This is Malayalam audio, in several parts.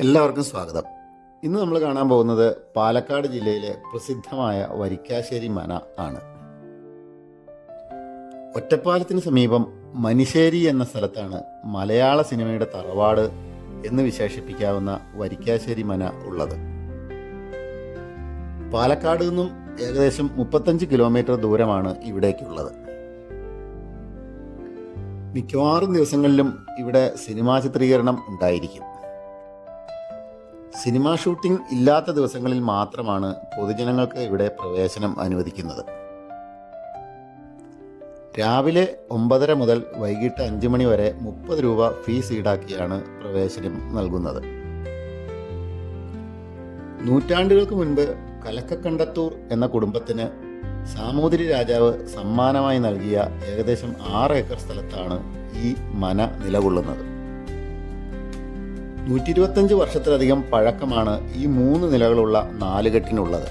എല്ലാവർക്കും സ്വാഗതം. ഇന്ന് നമ്മൾ കാണാൻ പോകുന്നത് പാലക്കാട് ജില്ലയിലെ പ്രസിദ്ധമായ വരിക്കാശ്ശേരി മന ആണ്. ഒറ്റപ്പാലത്തിന് സമീപം മനിശ്ശേരി എന്ന സ്ഥലത്താണ് മലയാള സിനിമയുടെ തറവാട് എന്ന് വിശേഷിപ്പിക്കാവുന്ന വരിക്കാശ്ശേരി മന ഉള്ളത്. പാലക്കാട് നിന്നും ഏകദേശം മുപ്പത്തഞ്ച് കിലോമീറ്റർ ദൂരമാണ് ഇവിടേക്കുള്ളത്. മിക്കവാറും ദിവസങ്ങളിലും ഇവിടെ സിനിമാ ചിത്രീകരണം ഉണ്ടായിരിക്കും. സിനിമാ ഷൂട്ടിംഗ് ഇല്ലാത്ത ദിവസങ്ങളിൽ മാത്രമാണ് പൊതുജനങ്ങൾക്ക് ഇവിടെ പ്രവേശനം അനുവദിക്കുന്നത്. രാവിലെ ഒമ്പതര മുതൽ വൈകിട്ട് അഞ്ച് മണി വരെ മുപ്പത് രൂപ ഫീസ് ഈടാക്കിയാണ് പ്രവേശനം നൽകുന്നത്. നൂറ്റാണ്ടുകൾക്ക് മുൻപ് കലക്കക്കണ്ടത്തൂർ എന്ന കുടുംബത്തിന് സാമൂതിരി രാജാവ് സമ്മാനമായി നൽകിയ ഏകദേശം ആറ് ഏക്കർ സ്ഥലത്താണ് ഈ മന നിലകൊള്ളുന്നത്. നൂറ്റി ഇരുപത്തഞ്ച് വർഷത്തിലധികം പഴക്കമാണ് ഈ മൂന്ന് നിലകളുള്ള നാലുകെട്ടിനുള്ളത്.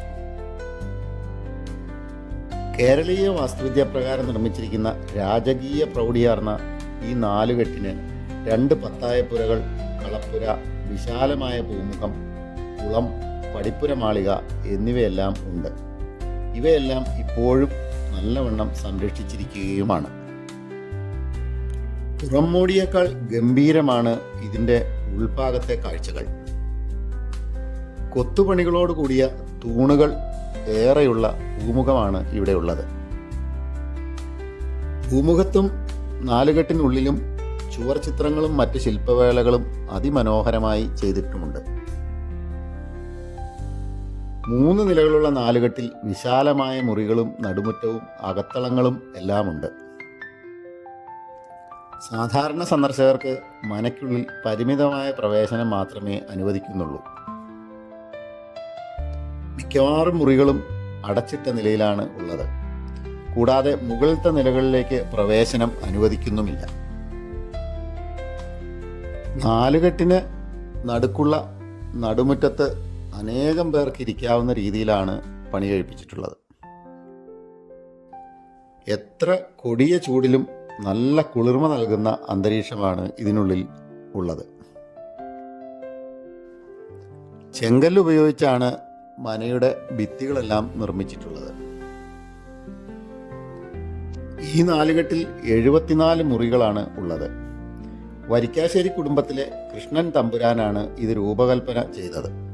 കേരളീയ വാസ്തുവിദ്യ പ്രകാരം നിർമ്മിച്ചിരിക്കുന്ന രാജകീയ പ്രൗഢിയാർന്ന ഈ നാലുകെട്ടിന് രണ്ട് പത്തായപ്പുരകൾ കളപ്പുര വിശാലമായ പൂമുഖം കുളം പടിപ്പുര മാളിക എന്നിവയെല്ലാം ഉണ്ട്. ഇവയെല്ലാം ഇപ്പോഴും നല്ലവണ്ണം സംരക്ഷിച്ചിരിക്കുകയുമാണ്. പുറംമോടിയേക്കാൾ ഗംഭീരമാണ് ഇതിന്റെ ഉൾഭാഗത്തെ കാഴ്ചകൾ. കൊത്തുപണികളോട് കൂടിയ തൂണുകൾ ഏറെയുള്ള ഭൂമുഖമാണ് ഇവിടെയുള്ളത് ഭൂമുഖത്തും നാലുകെട്ടിനുള്ളിലും ചുവർ ചിത്രങ്ങളും മറ്റ് ശില്പവേളകളും അതിമനോഹരമായി ചെയ്തിട്ടുമുണ്ട്. മൂന്ന് നിലകളുള്ള നാലുകെട്ടിൽ വിശാലമായ മുറികളും നടുമുറ്റവും അകത്തളങ്ങളും എല്ലാമുണ്ട്. സാധാരണ സന്ദർശകർക്ക് മനയ്ക്കുള്ളിൽ പരിമിതമായ പ്രവേശനം മാത്രമേ അനുവദിക്കുന്നുള്ളൂ. മിക്കവാറും മുറികളും അടച്ചിട്ട നിലയിലാണ് ഉള്ളത്. കൂടാതെ മുകളിലത്തെ നിലകളിലേക്ക് പ്രവേശനം അനുവദിക്കുന്നുമില്ല. നാലുകെട്ടിന് നടുക്കുള്ള നടുമുറ്റത്ത് അനേകം പേർക്ക് ഇരിക്കാവുന്ന രീതിയിലാണ് പണി കഴിപ്പിച്ചിട്ടുള്ളത് എത്ര കൊടിയ ചൂടിലും നല്ല കുളിർമ നൽകുന്ന അന്തരീക്ഷമാണ് ഇതിനുള്ളിൽ ഉള്ളത്. ചെങ്കല്ല് ഉപയോഗിച്ചാണ് മനയുടെ ഭിത്തികളെല്ലാം നിർമ്മിച്ചിട്ടുള്ളത്. ഈ നാലുകെട്ടിൽ എഴുപത്തിനാല് മുറികളാണ് ഉള്ളത്. വരിക്കാശ്ശേരി കുടുംബത്തിലെ കൃഷ്ണൻ തമ്പുരാനാണ് ഇത് രൂപകൽപ്പന ചെയ്തത്.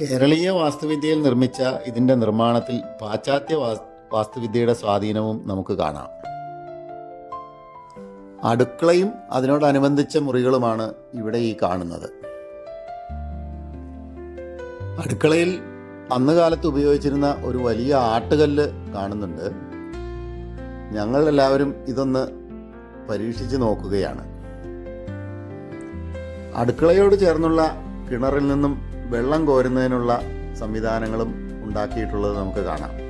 കേരളീയ വാസ്തുവിദ്യയിൽ നിർമ്മിച്ച ഇതിന്റെ നിർമ്മാണത്തിൽ പാശ്ചാത്യ വാസ്- വാസ്തുവിദ്യയുടെ സ്വാധീനവും നമുക്ക് കാണാം. അടുക്കളയും അതിനോടനുബന്ധിച്ച മുറികളുമാണ് ഇവിടെ ഈ കാണുന്നത്. അടുക്കളയിൽ അന്ന് കാലത്ത് ഉപയോഗിച്ചിരുന്ന ഒരു വലിയ ആട്ടുകല്ല് കാണുന്നുണ്ട്. ഞങ്ങൾ എല്ലാവരും ഇതൊന്ന് പരീക്ഷിച്ച് നോക്കുകയാണ്. അടുക്കളയോട് ചേർന്നുള്ള കിണറിൽ നിന്നും വെള്ളം കോരുന്നതിനുള്ള സംവിധാനങ്ങളും ഉണ്ടാക്കിയിട്ടുള്ളത് നമുക്ക് കാണാം.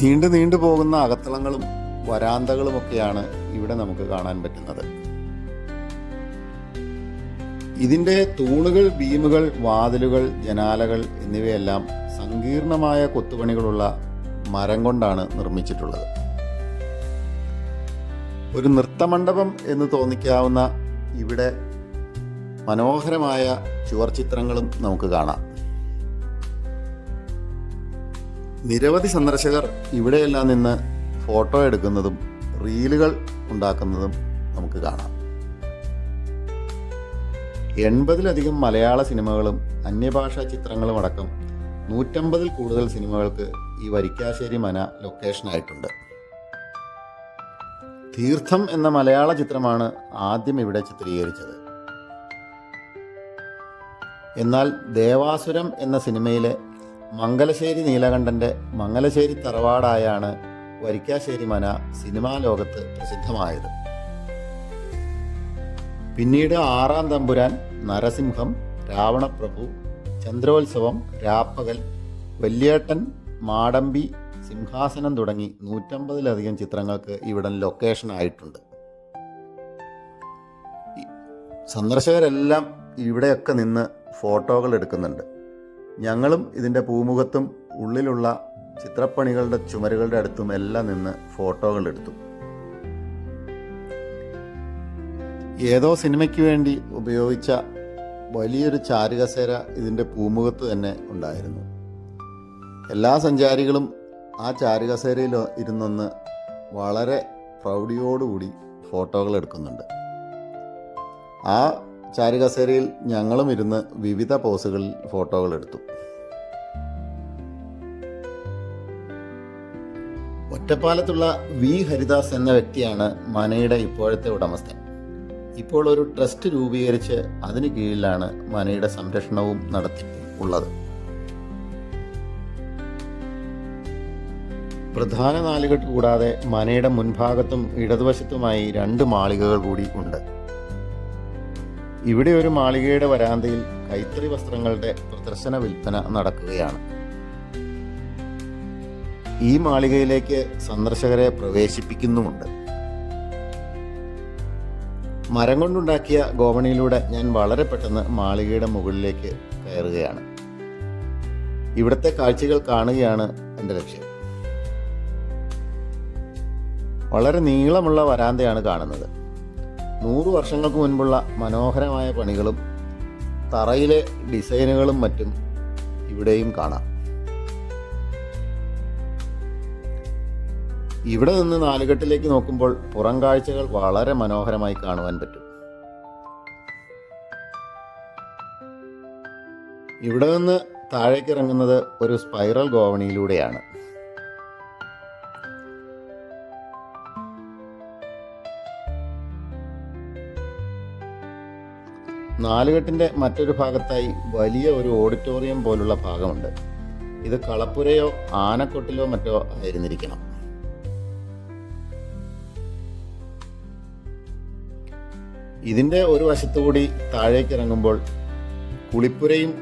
നീണ്ടു നീണ്ടു പോകുന്ന അകത്തളങ്ങളും വരാന്തകളുമൊക്കെയാണ് ഇവിടെ നമുക്ക് കാണാൻ പറ്റുന്നത്. ഇതിന്റെ തൂണുകൾ ബീമുകൾ വാതിലുകൾ ജനാലകൾ എന്നിവയെല്ലാം സങ്കീർണമായ കൊത്തുപണികളുള്ള മരം കൊണ്ടാണ് നിർമ്മിച്ചിട്ടുള്ളത്. ഒരു നൃത്തമണ്ഡപം എന്ന് തോന്നിക്കാവുന്ന ഇവിടെ മനോഹരമായ ചുവർച്ചിത്രങ്ങളും നമുക്ക് കാണാം. നിരവധി സന്ദർശകർ ഇവിടെയെല്ലാം നിന്ന് ഫോട്ടോ എടുക്കുന്നതും റീലുകൾ ഉണ്ടാക്കുന്നതും നമുക്ക് കാണാം. എൺപതിലധികം മലയാള സിനിമകളും അന്യഭാഷാ ചിത്രങ്ങളും അടക്കം നൂറ്റമ്പതിൽ കൂടുതൽ സിനിമകൾക്ക് ഈ വരിക്കാശ്ശേരി മന ലൊക്കേഷനായിട്ടുണ്ട് തീർത്ഥം എന്ന മലയാള ചിത്രമാണ് ആദ്യം ഇവിടെ ചിത്രീകരിച്ചത്. എന്നാൽ ദേവാസുരം എന്ന സിനിമയിലെ മംഗലശ്ശേരി നീലകണ്ഠന്റെ മംഗലശ്ശേരി തറവാടായാണ് വരിക്കാശ്ശേരി മന സിനിമാ ലോകത്ത് പ്രസിദ്ധമായത്. പിന്നീട് ആറാം തമ്പുരാൻ നരസിംഹം രാവണപ്രഭു ചന്ദ്രോത്സവം രാപ്പകൽ വല്യേട്ടൻ മാടമ്പി സിംഹാസനം തുടങ്ങി നൂറ്റമ്പതിലധികം ചിത്രങ്ങൾക്ക് ഇവിടം ലൊക്കേഷൻ ആയിട്ടുണ്ട്. സന്ദർശകരെല്ലാം ഇവിടെയൊക്കെ നിന്ന് ഫോട്ടോകൾ എടുക്കുന്നുണ്ട്. ഞങ്ങളും ഇതിന്റെ പൂമുഖത്തും ഉള്ളിലുള്ള ചിത്രപ്പണികളുടെ ചുമരുകളുടെ അടുത്തും എല്ലാം നിന്ന് ഫോട്ടോകൾ എടുത്തു ഏതോ സിനിമയ്ക്ക് വേണ്ടി ഉപയോഗിച്ച വലിയൊരു ചാരുകസേര ഇതിന്റെ പൂമുഖത്ത് തന്നെ ഉണ്ടായിരുന്നു. എല്ലാ സഞ്ചാരികളും ആ ചാരുകസേരയിൽ ഇരുന്നൊന്ന് വളരെ പ്രൗഢിയോടുകൂടി ഫോട്ടോകൾ എടുക്കുന്നുണ്ട്. ആ ചാരുകസേരയിൽ ഞങ്ങളും ഇരുന്ന് വിവിധ പോസുകളിൽ ഫോട്ടോകൾ എടുത്തു ഒറ്റപ്പാലത്തുള്ള വി ഹരിദാസ് എന്ന വ്യക്തിയാണ് മനയുടെ ഇപ്പോഴത്തെ ഉടമസ്ഥൻ. ഇപ്പോൾ ഒരു ട്രസ്റ്റ് രൂപീകരിച്ച് അതിന് കീഴിലാണ് മനയുടെ സംരക്ഷണവും നടത്തിപ്പും ഉള്ളത്. പ്രധാന നാലുകെട്ട് കൂടാതെ മനയുടെ മുൻഭാഗത്തും ഇടതുവശത്തുമായി രണ്ട് മാളികകൾ കൂടി ഉണ്ട്. ഇവിടെ ഒരു മാളികയുടെ വരാന്തയിൽ കൈത്തറി വസ്ത്രങ്ങളുടെ പ്രദർശന വിൽപ്പന നടക്കുകയാണ്. ഈ മാളികയിലേക്ക് സന്ദർശകരെ പ്രവേശിപ്പിക്കുന്നുമുണ്ട്. മരം കൊണ്ടുണ്ടാക്കിയ ഗോവണിയിലൂടെ ഞാൻ വളരെ പെട്ടെന്ന് മാളികയുടെ മുകളിലേക്ക് കയറുകയാണ്. ഇവിടുത്തെ കാഴ്ചകൾ കാണുകയാണ് എന്റെ ലക്ഷ്യം. വളരെ നീളമുള്ള വരാന്തയാണ് കാണുന്നത്. നൂറ് വർഷങ്ങൾക്ക് മുൻപുള്ള മനോഹരമായ പണികളും തറയിലെ ഡിസൈനുകളും മറ്റും ഇവിടെയും കാണാം. ഇവിടെ നിന്ന് നാലുകെട്ടിലേക്ക് നോക്കുമ്പോൾ പുറം കാഴ്ചകൾ വളരെ മനോഹരമായി കാണുവാൻ പറ്റും. ഇവിടെ നിന്ന് താഴേക്ക് ഇറങ്ങുന്നത് ഒരു സ്പൈറൽ ഗോവണിയിലൂടെയാണ്. നാലുകെട്ടിന്റെ മറ്റൊരു ഭാഗത്തായി വലിയ ഒരു ഓഡിറ്റോറിയം പോലുള്ള ഭാഗമുണ്ട്. ഇത് കളപ്പുരയോ ആനക്കൊട്ടിലോ മറ്റോ ആയിരുന്നിരിക്കണം. ഇതിന്റെ ഒരു വശത്തുകൂടി താഴേക്ക് ഇറങ്ങുമ്പോൾ കുളിപ്പുരയും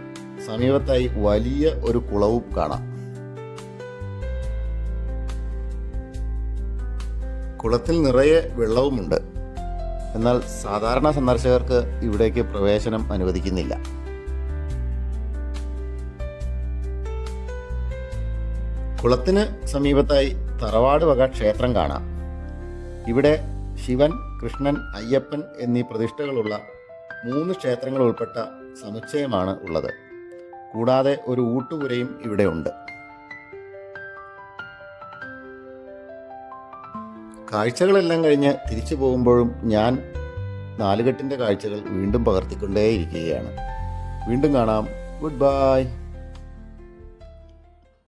സമീപത്തായി വലിയ ഒരു കുളവും കാണാം. കുളത്തിൽ നിറയെ വെള്ളവുമുണ്ട്. എന്നാൽ സാധാരണ സന്ദർശകർക്ക് ഇവിടേക്ക് പ്രവേശനം അനുവദിക്കുന്നില്ല. കുളത്തിന് സമീപത്തായി തറവാട് വക ക്ഷേത്രം കാണാം. ഇവിടെ ശിവൻ കൃഷ്ണൻ അയ്യപ്പൻ എന്നീ പ്രതിഷ്ഠകളുള്ള മൂന്ന് ക്ഷേത്രങ്ങൾ ഉൾപ്പെട്ട സമുച്ചയമാണ് ഉള്ളത്. കൂടാതെ ഒരു ഊട്ടുപുരയും ഇവിടെ കാഴ്ചകളെല്ലാം കഴിഞ്ഞ് തിരിച്ചു പോകുമ്പോഴും ഞാൻ നാലുകെട്ടിന്റെ കാഴ്ചകൾ വീണ്ടും പകർത്തിക്കൊണ്ടേയിരിക്കുകയാണ്. വീണ്ടും കാണാം. Good bye